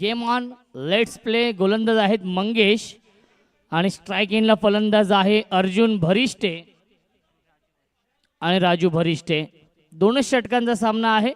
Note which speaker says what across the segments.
Speaker 1: Game on let's play गोलंदाज आहेत मंगेश आणि स्ट्राईक इनला फलंदाज आहे अर्जुन भरिष्टे आणि राजू भरिष्टे. दोनच षटकांचा सामना आहे.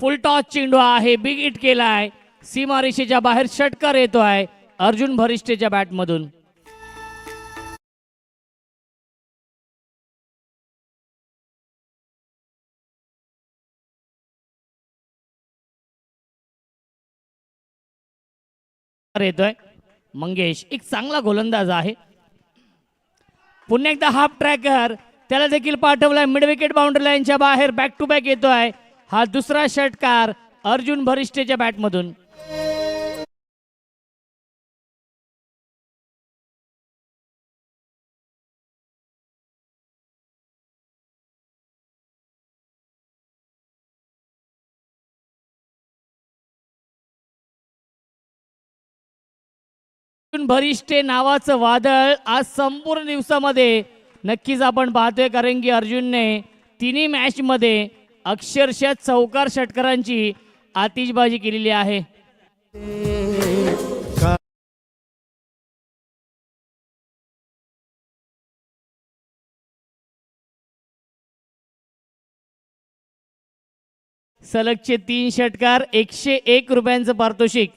Speaker 1: फुल टॉस चेंडू आहे बिग हिट केलाय सीमारेषेच्या बाहेर षटकार येतोय अर्जुन भरिष्ठेच्या बॅटमधून येतोय. मंगेश एक चांगला गोलंदाज आहे. पुन्हा एकदा हाफ ट्रॅकर त्याला देखील पाठवलाय मिड विकेट बाउंड्री लाईनच्या बाहेर बॅक टू बॅक येतो आहे हा दुसरा षटकार अर्जुन भरिष्ठेच्या बॅटमधून. अर्जुन नावाचं वादळ आज संपूर्ण दिवसामध्ये नक्कीच आपण पाहतोय कारण की अर्जुनने तिन्ही मॅच मध्ये अक्षरशः चौकार षटकारांची आतिषबाजी केलेली आहे. सलगचे तीन षटकार एकशे एक रुपयांचं पारितोषिक.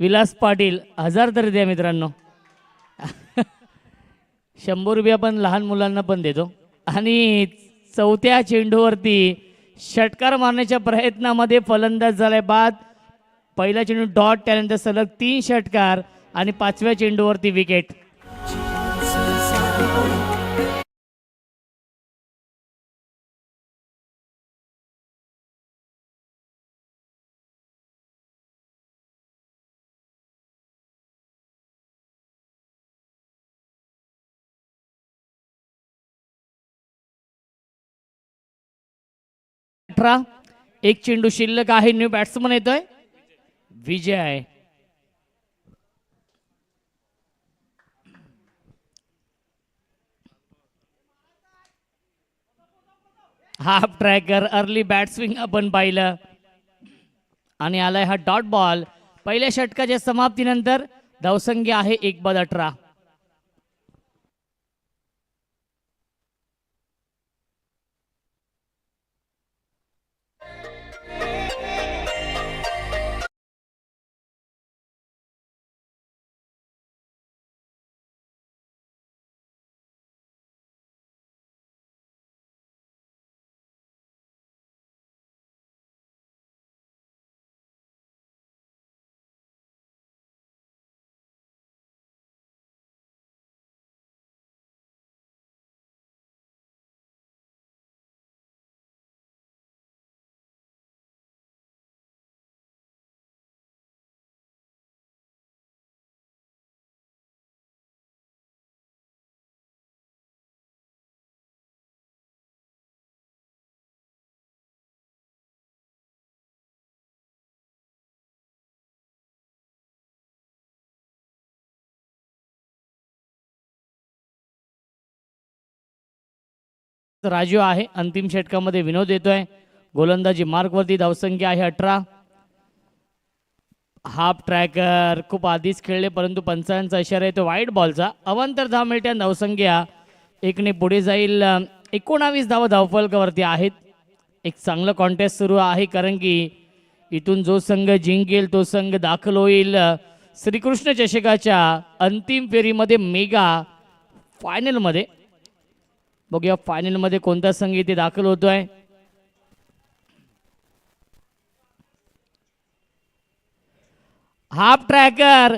Speaker 1: विलास पाटील हजार तरी द्या मित्रांनो. शंभर रुपये आपण लहान मुलांना पण देतो. आणि चौथ्या चेंडूवरती षटकार मारण्याच्या प्रयत्नामध्ये फलंदाज झालाय बाद. पहिला चेंडू डॉट त्यानंतर सलग तीन षटकार आणि पाचव्या चेंडूवरती विकेट. अठरा. एक चेंडू शिल्लक आहे न्यू बॅट्समन येतोय. विजय आहे. हाफ ट्रॅकर अर्ली बॅट्सविंग आपण पाहिलं. आणि आलाय हा डॉट बॉल पहिल्या षटकाच्या समाप्तीनंतर धावसंख्या आहे एक बाद अठरा. राजू आहे. अंतिम षटकामध्ये विनोद येतोय. गोलंदाजी मार्कवरती धावसंख्या आहे अठरा. हाफ ट्रॅकर खूप आधीच खेळले परंतु पंचांचा इशारा येतो वाईट बॉलचा. अवांतर धाव मिळते धावसंख्या एकने पुढे जाईल. एकोणावीस धाव धावफलकावरती आहेत. एक चांगलं कॉन्टेस्ट सुरू आहे कारण की इथून जो संघ जिंकेल तो संघ दाखल होईल. श्रीकृष्ण चषकाच्या अंतिम फेरीमध्ये मेगा फायनलमध्ये बघूया फायनलमध्ये कोणता संघ इथे दाखल होतोय. हाफ ट्रॅकर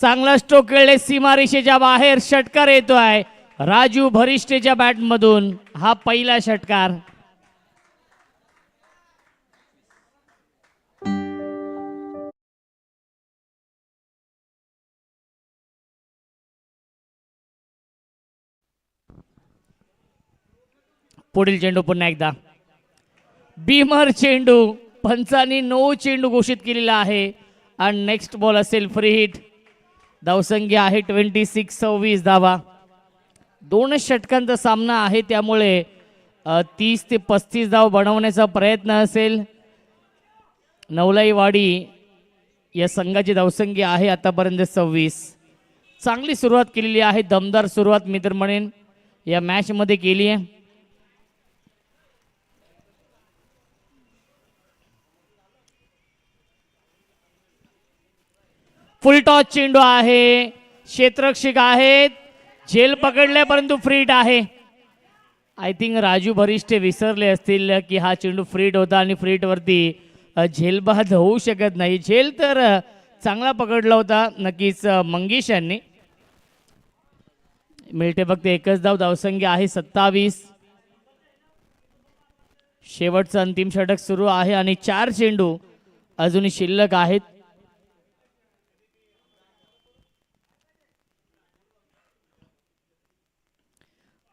Speaker 1: चांगला स्ट्रोक खेळले सीमारेषेच्या बाहेर षटकार येतोय. राजू भरिष्ठेच्या बॅटमधून हा पहिला षटकार. पुढील चेंडू पुन्हा एकदा. बीमर चेंडू पंचांनी नो चेंडू घोषित केलेला आहे. आणि नेक्स्ट बॉल असेल फ्री हिट धावसंख्या आहे ट्वेंटी सिक्स सव्वीस धावा. दोनच षटकांचा सामना आहे त्यामुळे तीस ते पस्तीस धाव बनवण्याचा प्रयत्न असेल. नवलाईवाडी या संघाची धावसंख्या आहे आतापर्यंत सव्वीस. चांगली सुरुवात केलेली आहे दमदार सुरुवात मी तर म्हणेन. या मॅचमध्ये केली आहे. फुलटॉस चेंडू आहे. क्षेत्रक्षिक आहेत. झेल पकडले परंतु फ्रीट आहे. आय थिंक राजू भरिष्ठे विसरले असतील की हा चेंडू फ्रीट होता आणि फ्रीटवरती झेलबाद होऊ शकत नाही. झेल तर चांगला पकडला होता. नक्कीच मंगेश यांनी. मिळते फक्त एकच धाव. धावसंख्या आहे सत्तावीस. शेवटचं अंतिम षटक सुरू आहे आणि चार चेंडू अजूनही शिल्लक आहेत.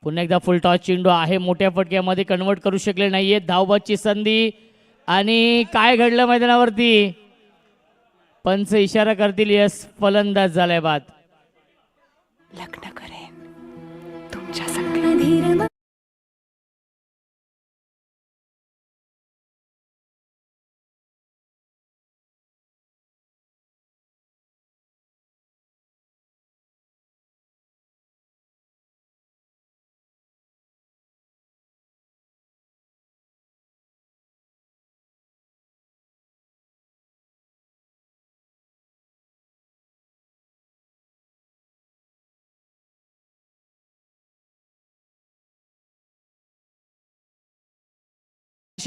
Speaker 1: पुन्हा एकदा फुल टॉस चेंडू आहे. मोठ्या फटक्यामध्ये कन्वर्ट करू शकले नाहीये. धावबाची संधी आणि काय घडलं मैदानावरती? पंच इशारा करतील यस फलंदाज झालाय बाद.
Speaker 2: लग्न करेन. तुमच्या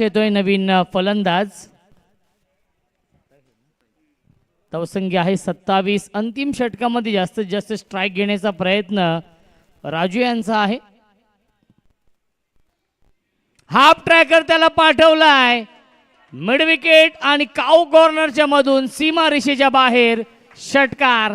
Speaker 1: येतोय नवीन फलंदाज. धावसंख्या आहे सत्तावीस. अंतिम षटकामध्ये जास्तीत जास्त स्ट्राईक घेण्याचा प्रयत्न राजू यांचा आहे. हाफ ट्रॅकर त्याला पाठवलाय. मिड विकेट आणि काऊ कॉर्नरच्या मधून सीमा रेषेच्या बाहेर षटकार.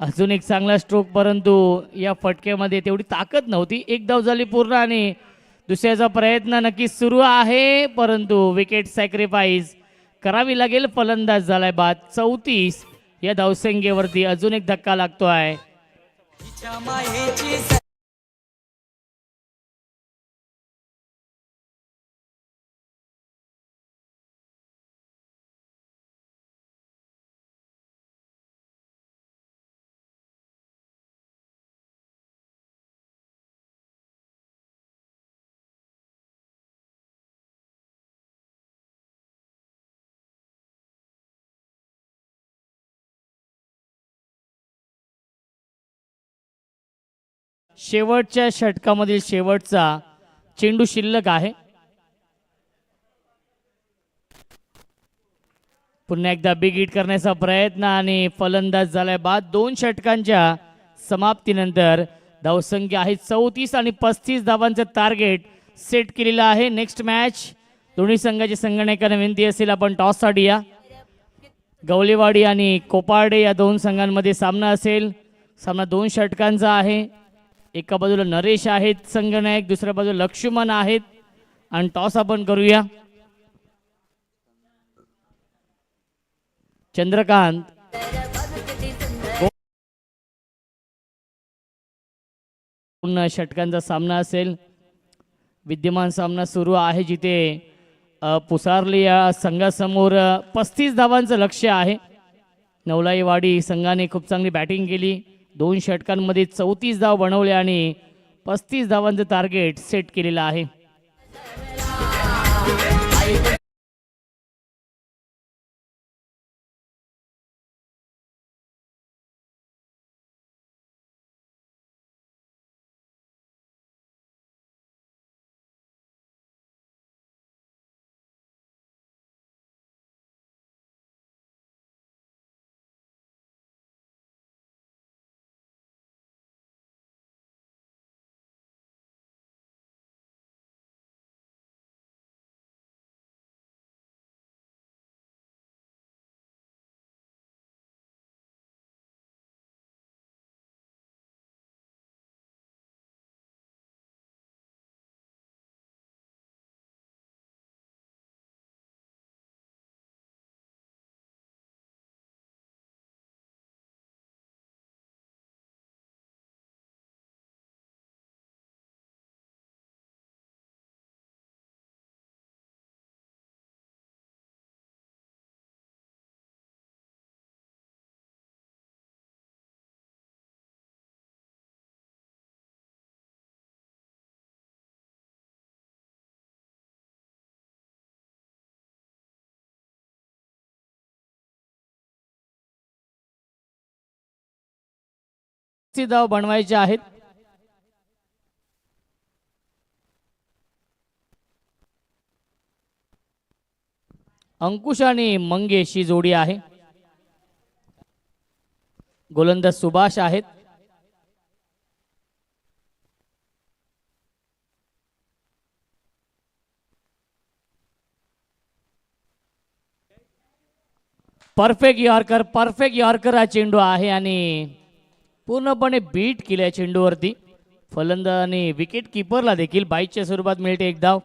Speaker 1: अजून एक चांगला स्ट्रोक परंतु या फटक्यामध्ये तेवढी ताकद नव्हती. एक धाव झाली पूर्ण आणि दुसऱ्याचा प्रयत्न नक्कीच सुरू आहे. परंतु विकेट सॅक्रिफाईस करावी लागेल. फलंदाज झालाय बाद चौतीस. या धावसंख्येवरती अजून एक धक्का लागतो आहे शेवटच्या षटकामधील शेवटचा चेंडू शिल्लक आहे. पुन्हा एकदा बिग हिट करण्याचा प्रयत्न आणि फलंदाज झालाय बाद दोन षटकांच्या समाप्तीनंतर धावसंख्या आहे चौतीस आणि पस्तीस. धावांचं टार्गेट सेट केलेलं आहे. नेक्स्ट मॅच दोन्ही संघाची संगणकांना विनंती असेल आपण टॉससाठी या. गवलेवाडी आणि कोपार्डे या दोन संघांमध्ये सामना असेल. सामना दोन षटकांचा आहे. एका बाजूला नरेश आहेत संगनायक दुसऱ्या बाजूला लक्ष्मण आहेत. आणि टॉस आपण करूया. चंद्रकांत. पूर्ण षटकांचा सामना असेल. विद्यमान सामना सुरू आहे जिथे पुसारली या संघासमोर पस्तीस धावांचं लक्ष आहे. नवलाईवाडी संघाने खूप चांगली बॅटिंग केली. दोन षटकांमध्ये चौतीस धाव बनवले आणि पस्तीस धावांचं टार्गेट सेट केलेलं आहे. पस्तीस धाव बनवायचे आहेत. अंकुश आणि मंगेश ही जोडी आहे. गोलंदाज सुभाष आहेत. परफेक्ट यॉर्कर परफेक्ट यॉर्कर हा चेंडू आहे आणि पूर्णपणे बीट केल्या चेंडूवरती. फलंदाज विकेट किपरला देखील बाईकच्या स्वरूपात मिळते एक धाव.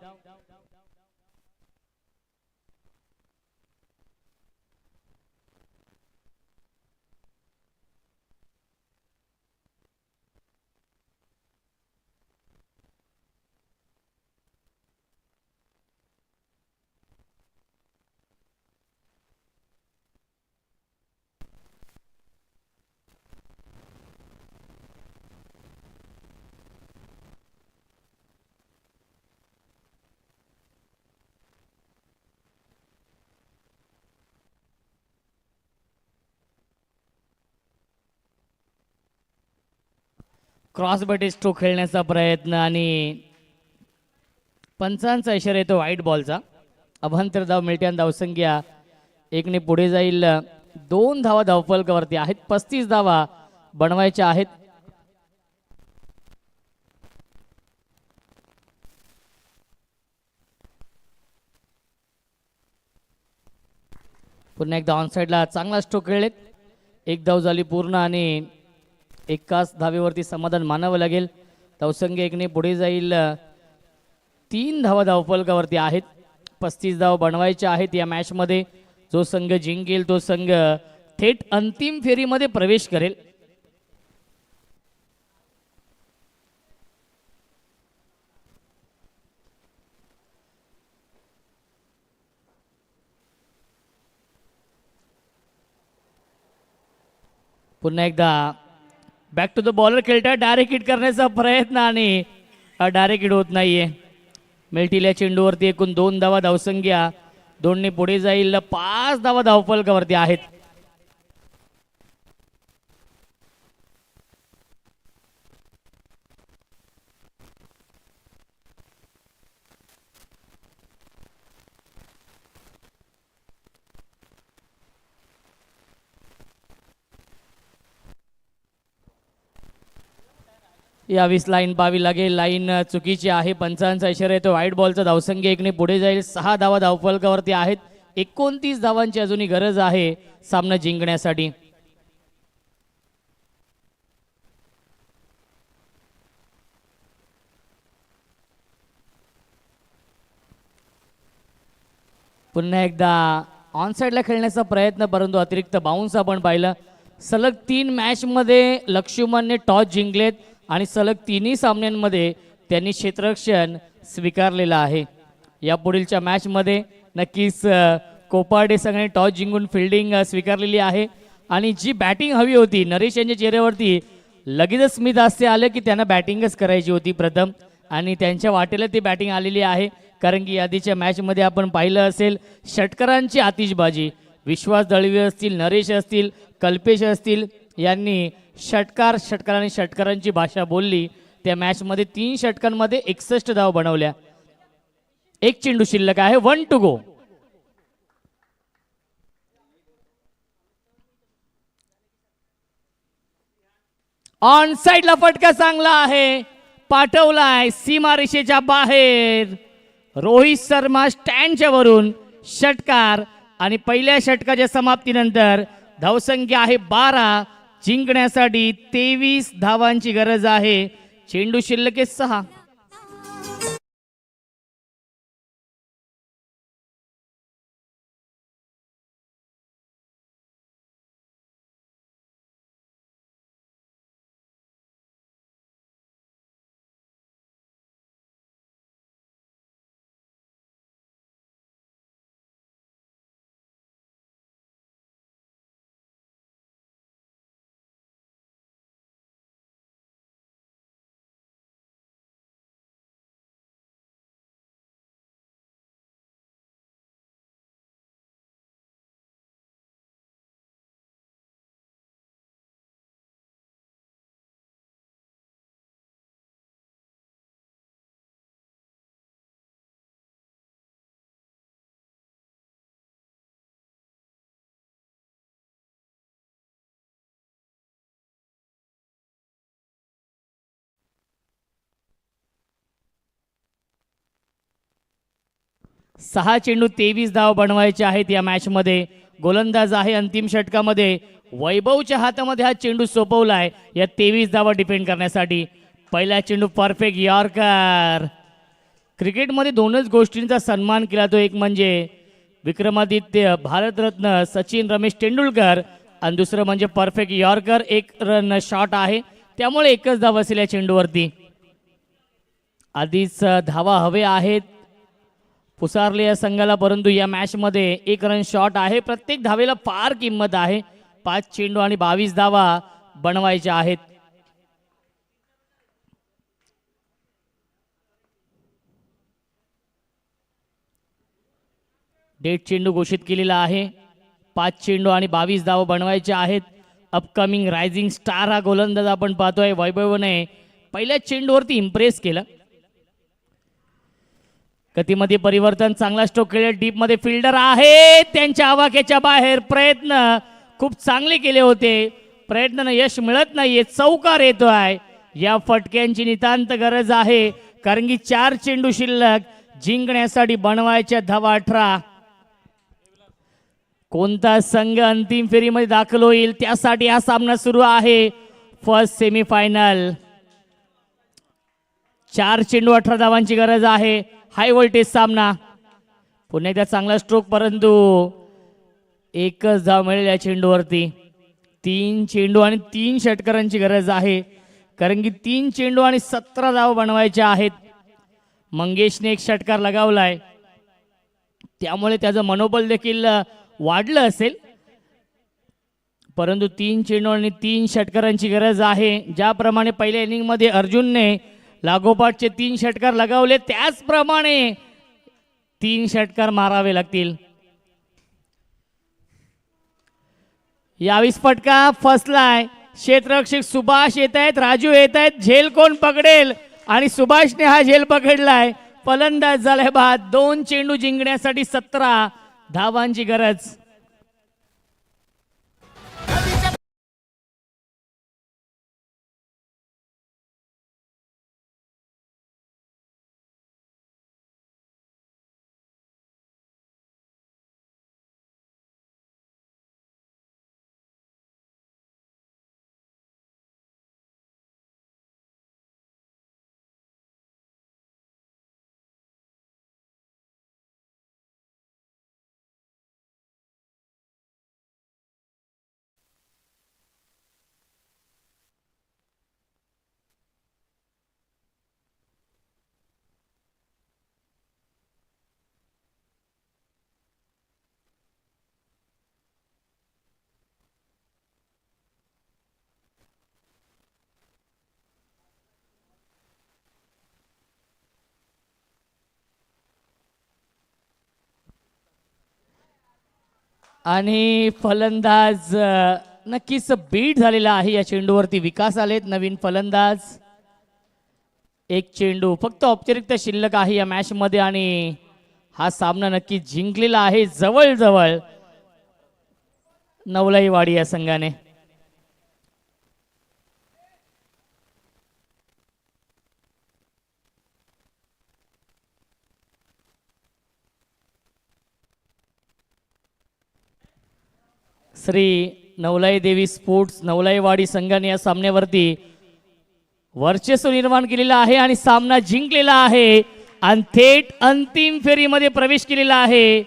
Speaker 1: क्रॉस बटे स्ट्रोक खेळण्याचा प्रयत्न आणि पंचांचा इशारा येतो व्हाईट बॉलचा अभंतर धाव मिळते आणि धावसंख्या एकने पुढे जाईल. दोन धावा धावफलकावरती आहेत पस्तीस धावा बनवायच्या आहेत. पुन्हा एकदा ऑन साईडला चांगला स्ट्रोक खेळलेत. एक धाव झाली पूर्ण आणि एकाच धावेवरती समाधान मानावं लागेल. धावसंख्या एकने पुढे जाईल. तीन धावा धावफलकावरती आहेत. पस्तीस धाव बनवायच्या आहेत या मॅचमध्ये. जो संघ जिंकेल तो संघ थेट अंतिम फेरीमध्ये प्रवेश करेल. पुन्हा एकदा बॅक टू द बॉलर खेळतात डायरेक्ट हिट करण्याचा प्रयत्न आणि डायरेक्ट हिट होत नाहीये. मिल्टील्या चेंडूवरती एकूण दोन धावा धावसंख्या. दोनने पुढे जाईल. पाच धावा धावफलकावरती आहेत. यावीस लाईन पाहावी लागेल. लाईन चुकीची आहे. पंचांचा इशारा येतो व्हाईट बॉलचा धावसंख्या एकने पुढे जाईल. सहा धावा धावफलकावरती आहेत. एकोणतीस धावांची अजूनही गरज आहे सामना जिंकण्यासाठी. पुन्हा एकदा ऑन साईडला खेळण्याचा प्रयत्न परंतु अतिरिक्त बाउन्स आपण पाहिलं. सलग तीन मॅचमध्ये लक्ष्मणने टॉस जिंकलेत. आणि सलग तिन्ही सामन्यांमध्ये त्यांनी क्षेत्ररक्षण स्वीकारलेलं आहे. या पुढीलच्या मॅचमध्ये नक्कीच अ, कोपार्डे संघाने टॉस जिंकून फिल्डिंग स्वीकारलेली आहे. आणि जी बॅटिंग हवी होती नरेश यांच्या चेहऱ्यावरती लगेचच स्मित हास्य आलं की त्यांना बॅटिंगच करायची होती प्रथम. आणि त्यांच्या वाटेला ती बॅटिंग आलेली आहे. कारण की आधीच्या मॅचमध्ये आपण पाहिलं असेल षटकरांची आतिषबाजी. विश्वास दळवी असतील नरेश असतील कल्पेश असतील यांनी षटकार षटकार आणि षटकारांची भाषा बोलली त्या मॅचमध्ये तीन षटकांमध्ये एकसष्ट धाव बनवल्या. एक चेंडू शिल्लक आहे वन टू गो. ऑन साईडला फटका चांगला आहे पाठवलाय सीमारेषेच्या बाहेर. रोहित शर्मा स्टँडच्या वरून षटकार आणि पहिल्या षटकाच्या समाप्तीनंतर धावसंख्या आहे बारा जिंकण्यासाठी तेवीस धावांची गरज आहे. चेंडू शिल्लक सहा. सहा चेंडू तेवीस धाव बनवायचे आहेत या मॅचमध्ये. गोलंदाज आहे अंतिम षटकामध्ये. वैभवच्या हातामध्ये हा चेंडू सोपवलाय. या तेवीस धावा डिफेंड करण्यासाठी. पहिला चेंडू परफेक्ट यॉर्कर. क्रिकेटमध्ये दोनच गोष्टींचा सन्मान केला तो एक म्हणजे विक्रमादित्य भारतरत्न सचिन रमेश तेंडुलकर आणि दुसरं म्हणजे परफेक्ट यॉर्कर. एक रन शॉट आहे. त्यामुळे एकच धाव असेल या चेंडूवरती. आधीच धावा हवे आहेत. पुसारले या संघाला परंतु या मॅचमध्ये एक रन शॉट आहे. प्रत्येक धावेला फार किंमत आहे. पाच चेंडू आणि बावीस धावा बनवायच्या आहेत. डेट चेंडू घोषित केलेला आहे. पाच चेंडू आणि बावीस धावा बनवायचे आहेत. अपकमिंग रायझिंग स्टार हा गोलंदाज आपण पाहतोय. वैभवने पहिल्या चेंडूवरती इम्प्रेस केलं. गतीमध्ये परिवर्तन चांगला स्ट्रोक केले डीपमध्ये फिल्डर आहे. त्यांच्या आवाक्याच्या बाहेर प्रयत्न खूप चांगले केले होते. प्रयत्नानं यश मिळत नाहीये चौकार येतो आहे या फटक्यांची नितांत गरज आहे कारण की चार चेंडू शिल्लक जिंकण्यासाठी बनवायच्या धावा अठरा. कोणता संघ अंतिम फेरीमध्ये दाखल होईल त्यासाठी हा सामना सुरू आहे. फर्स्ट सेमीफायनल चार चेंडू अठरा धावांची गरज आहे. हाय व्होल्टेज सामना. पुन्हा एकदा चांगला स्ट्रोक परंतु एकच धाव मिळेल या चेंडूवरती. तीन चेंडू आणि तीन षटकरांची गरज आहे. कारण की तीन चेंडू आणि सतरा धाव बनवायच्या आहेत. मंगेशने एक षटकार लगावलाय. त्यामुळे त्याचं मनोबल देखील वाढलं असेल. परंतु तीन चेंडू आणि तीन षटकारांची गरज आहे. ज्याप्रमाणे पहिल्या इनिंगमध्ये अर्जुनने लागोपाठचे तीन षटकार लगावले. त्याचप्रमाणे तीन षटकार मारावे लागतील. यावीस फटका फसलाय. क्षेत्ररक्षक सुभाष येत आहेत राजू येत आहेत झेल कोण पकडेल? आणि सुभाषने हा झेल पकडलाय. फलंदाज झालाय बाद दोन चेंडू जिंकण्यासाठी सतरा धावांची गरज. आणि फलंदाज नक्कीच बीट झालेला आहे या चेंडूवरती. विकास आलेत नवीन फलंदाज. एक चेंडू फक्त औपचारिकता शिल्लक आहे या मॅचमध्ये आणि हा सामना नक्की जिंकलेला आहे जवळजवळ. नवलाईवाडी या संघाने. श्री नवलाई देवी स्पोर्ट्स नवलाईवाडी संघाने या सामन्यावरती वर्चस्व निर्माण केलेलं आहे आणि सामना जिंकलेला आहे. आणि थेट अंतिम फेरीमध्ये प्रवेश केलेला आहे.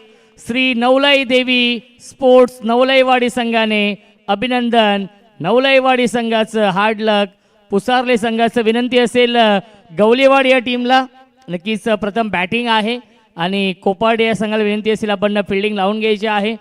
Speaker 1: श्री नवलाई देवी स्पोर्ट्स नवलाईवाडी संघाने अभिनंदन. नवलाईवाडी संघाचं हार्ड लक पुसारले संघाचं विनंती असेल अ, गवलेवाडी या टीमला नक्कीच प्रथम बॅटिंग आहे. आणि कोपाड या संघाला विनंती असेल आपण फिल्डिंग लावून घ्यायची आहे.